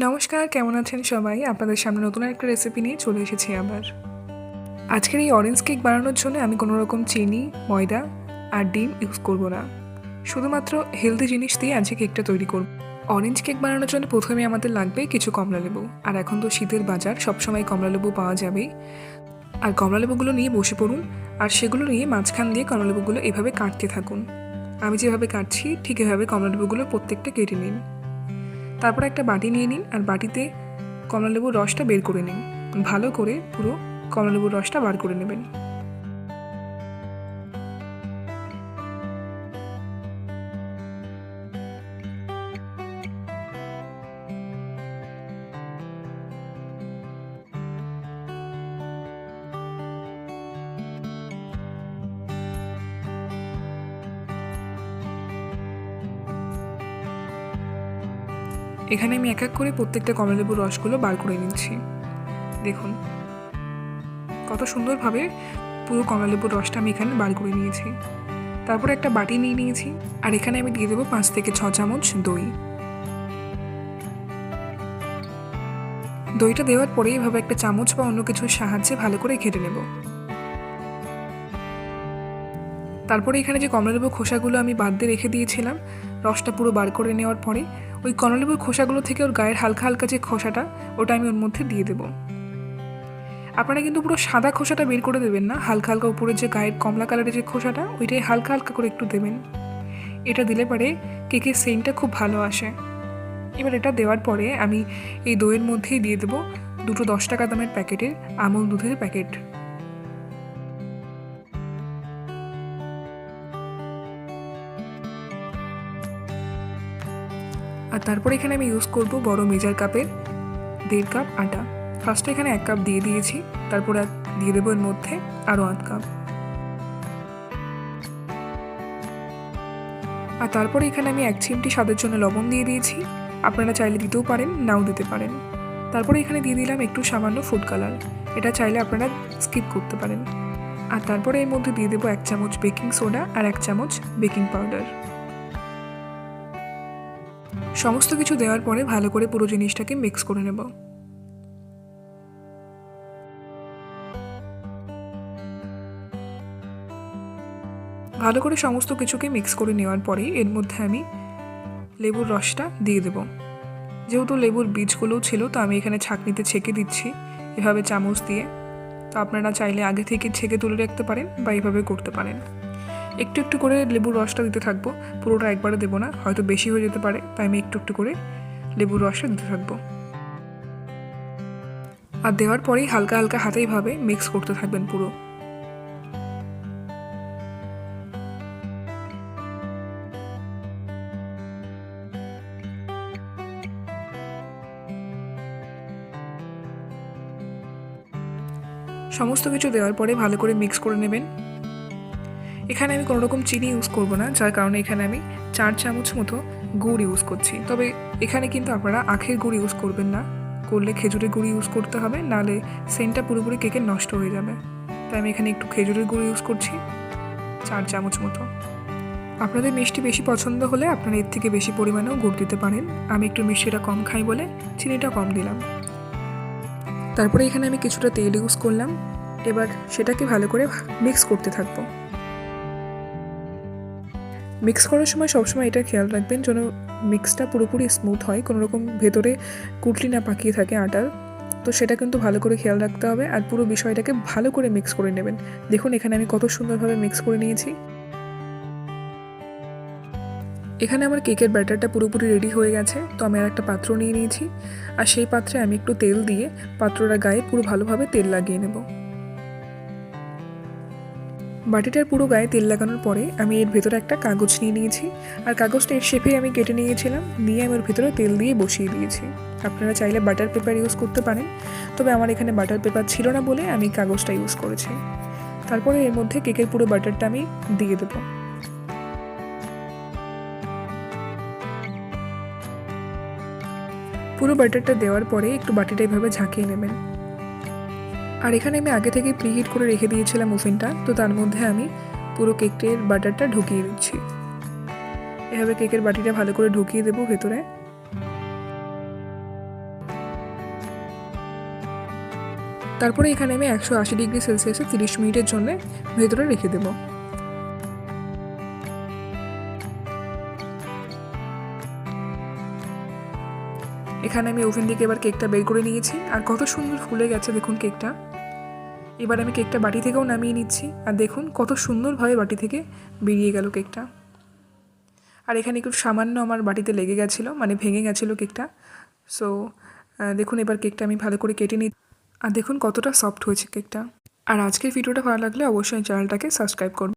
নমস্কার, কেমন আছেন সবাই? আপনাদের সামনে নতুন একটা রেসিপি নিয়ে চলে এসেছি আবার। আজকের এই অরেঞ্জ কেক বানানোর জন্য আমি কোনো রকম চিনি, ময়দা আর ডিম ইউজ করব না। শুধুমাত্র হেলদি জিনিস দিয়ে আজকে কেকটা তৈরি করব। অরেঞ্জ কেক বানানোর জন্য প্রথমে আমাদের লাগবে কিছু কমলা লেবু। আর এখন তো শীতের বাজার, সবসময় কমলা লেবু পাওয়া যাবেই। আর কমলা লেবুগুলো নিয়ে বসে পড়ুন। আর সেগুলো নিয়ে মাঝখান দিয়ে কমলা লেবুগুলো এভাবে কাটতে থাকুন। আমি যেভাবে কাটছি, ঠিক এভাবে কমলা লেবুগুলো প্রত্যেকটা কেটে নিন। তারপর একটা বাটি নিয়ে নিন আর বাটিতে কমলালেবুর রসটা বের করে নিন। ভালো করে পুরো কমলালেবুর রসটা বার করে নেবেন। এখানে আমি এক এক করে প্রত্যেকটা কমলালেবুর রসগুলো বার করে নিচ্ছি। দেখুন। কত সুন্দরভাবে পুরো কমলালেবুর রসটা আমি এখানে বার করে নিয়েছি। তারপর একটা বাটি নিয়ে নিয়েছি। আর এখানে আমি দিয়ে দেবো পাঁচ থেকে ছ চামচ দই। দইটা দেওয়ার পরে এভাবে একটা চামচ বা অন্য কিছুর সাহায্যে ভালো করে ঘেটে নেব। তারপরে এখানে যে কমলালেবুর খোসাগুলো আমি বাদ দিয়ে রেখে দিয়েছিলাম, রসটা পুরো বার করে নেওয়ার পরে, ওই কমলালেবুর খোসাগুলো থেকে ওর গায়ের হালকা হালকা যে খোসাটা, ওটা আমি ওর মধ্যে দিয়ে দেবো। আপনারা কিন্তু পুরো সাদা খোসাটা বের করে দেবেন না, হালকা হালকা উপরে যে গায়ের কমলা কালারের যে খোসাটা, ওইটাই হালকা হালকা করে একটু দেবেন। এটা দিলে পরে কেকের সেন্টটা খুব ভালো আসে। এবার এটা দেওয়ার পরে আমি এই দইয়ের মধ্যেই দিয়ে দেবো দুটো দশ টাকা দামের প্যাকেটের আমল দুধের প্যাকেট। আর তারপর এখানে আমি ইউজ করব বড় মেজার কাপের দেড় কাপ আটা। ফার্স্টে এখানে এক কাপ দিয়ে দিয়েছি, তারপর এক দিয়ে দেবো এর মধ্যে আরও আধ কাপ। আর তারপরে এখানে আমি এক চিমটি স্বাদের জন্য লবণ দিয়ে দিয়েছি। আপনারা চাইলে দিতেও পারেন, নাও দিতে পারেন। তারপরে এখানে দিয়ে দিলাম একটু সামান্য ফুড কালার এটা চাইলে আপনারা স্কিপ করতে পারেন। আর তারপরে এর মধ্যে দিয়ে দেবো এক চামচ বেকিং সোডা আর এক চামচ বেকিং পাউডার সমস্ত কিছু দেওয়ার পরে ভালো করে পুরো জিনিসটাকে মিক্স করে নেব। ভালো করে সমস্ত কিছুকে মিক্স করে নেওয়ার পরে এর মধ্যে আমি লেবুর রসটা দিয়ে দেব। যেহেতু লেবুর বীজগুলোও ছিল, তো আমি এখানে ছাঁকনিতে ছেঁকে দিচ্ছি এভাবে চামচ দিয়ে। তো আপনারা চাইলে আগে থেকে ছেঁকে তুলে রাখতে পারেন বা এইভাবে করতে পারেন। একটু একটু করে লেবুর রসটা দিতে থাকব। পুরোটা একবারে দেবো না, হয়তো বেশি হয়ে যেতে পারে, তাই আমি একটু একটু করে লেবুর রসটা দিতে থাকব। আর দেওয়ার পরেই হালকা হালকা হাতেই ভাবে মিক্স করতে থাকবেন পুরো। সমস্ত কিছু দেওয়ার পরে ভালো করে মিক্স করে নেবেন। এখানে আমি কোনো রকম চিনি ইউজ করব না, যার কারণে এখানে আমি চার চামচ মতো গুড় ইউজ করছি। তবে এখানে কিন্তু আপনারা আখের গুড় ইউজ করবেন না, করলে খেজুরের গুড় ইউজ করতে হবে নাহলে সেন্টটা পুরোপুরি কেকের নষ্ট হয়ে যাবে। তাই আমি এখানে একটু খেজুরের গুঁড়ো ইউজ করছি, চার চামচ মতো। আপনাদের মিষ্টি বেশি পছন্দ হলে আপনারা এর থেকে বেশি পরিমাণেও গুড় দিতে পারেন। আমি একটু মিষ্টিটা কম খাই বলে চিনিটা কম দিলাম। তারপরে এখানে আমি কিছুটা তেল ইউজ করলাম। এবার সেটাকে ভালো করে মিক্স করতে থাকব। মিক্স করার সময় সবসময় এটা খেয়াল রাখবেন যেন মিক্সটা পুরোপুরি স্মুথ হয় কোনো রকম ভেতরে কুটলি না পাকিয়ে থাকে আটার। তো সেটা কিন্তু ভালো করে খেয়াল রাখতে হবে আর পুরো বিষয়টাকে ভালো করে মিক্স করে নেবেন। দেখুন এখানে আমি কত সুন্দরভাবে মিক্স করে নিয়েছি। এখানে আমার কেকের ব্যাটারটা পুরোপুরি রেডি হয়ে গেছে, তো আমি আর একটা পাত্র নিয়ে নিয়েছি। আর সেই পাত্রে আমি একটু তেল দিয়ে পাত্রটা গায়ে পুরো ভালোভাবে তেল লাগিয়ে নেব। বাটিটার পুরো গায়ে তেল লাগানোর পরে আমি এর ভেতরে একটা কাগজ নিয়ে নিয়েছি। আর কাগজটা এর শেপে আমি কেটে নিয়েছিলাম। নিয়ে আমি ওর ভেতরে তেল দিয়ে বসিয়ে দিয়েছি। আপনারা চাইলে বাটার পেপার ইউজ করতে পারেন। তবে আমার এখানে বাটার পেপার ছিল না বলে আমি কাগজটা ইউজ করেছি। তারপরে এর মধ্যে কেকের পুরো বাটারটা আমি দিয়ে দেবো। পুরো বাটারটা দেওয়ার পরে একটু বাটিটা এভাবে ঝাঁকিয়ে নেবেন। আর এখানে আমি আগে থেকে প্রিহিট করে রেখে দিয়েছিলাম ওভেনটা তো তার মধ্যে আমি পুরো কেকের বাটারটা ঢুকিয়ে দিচ্ছি। এভাবে কেকের বাটিটা ভালো করে ঢুকিয়ে দেবো ভেতরে। তারপরে এখানে আমি একশো আশি ডিগ্রি সেলসিয়াসে তিরিশ মিনিটের জন্য ভেতরে রেখে দেবো। এখানে আমি ওভেন থেকে এবার কেকটা বের করে নিয়েছি। আর কত সুন্দর ফুলে গেছে দেখুন কেকটা। এবার আমি কেকটা বাটি থেকেও নামিয়ে নিচ্ছি। আর দেখুন কত সুন্দরভাবে বাটি থেকে বেরিয়ে গেল কেকটা। আর এখানে একটু সামান্য আমার বাটিতে লেগে গেছিল মানে ভেঙে গেছিল কেকটা। সো দেখুন এবার কেকটা আমি ভালো করে কেটে নিই আর দেখুন কতটা সফট হয়েছে কেকটা। আর আজকের ভিডিওটা ভালো লাগলে অবশ্যই চ্যানেলটাকে সাবস্ক্রাইব করুন।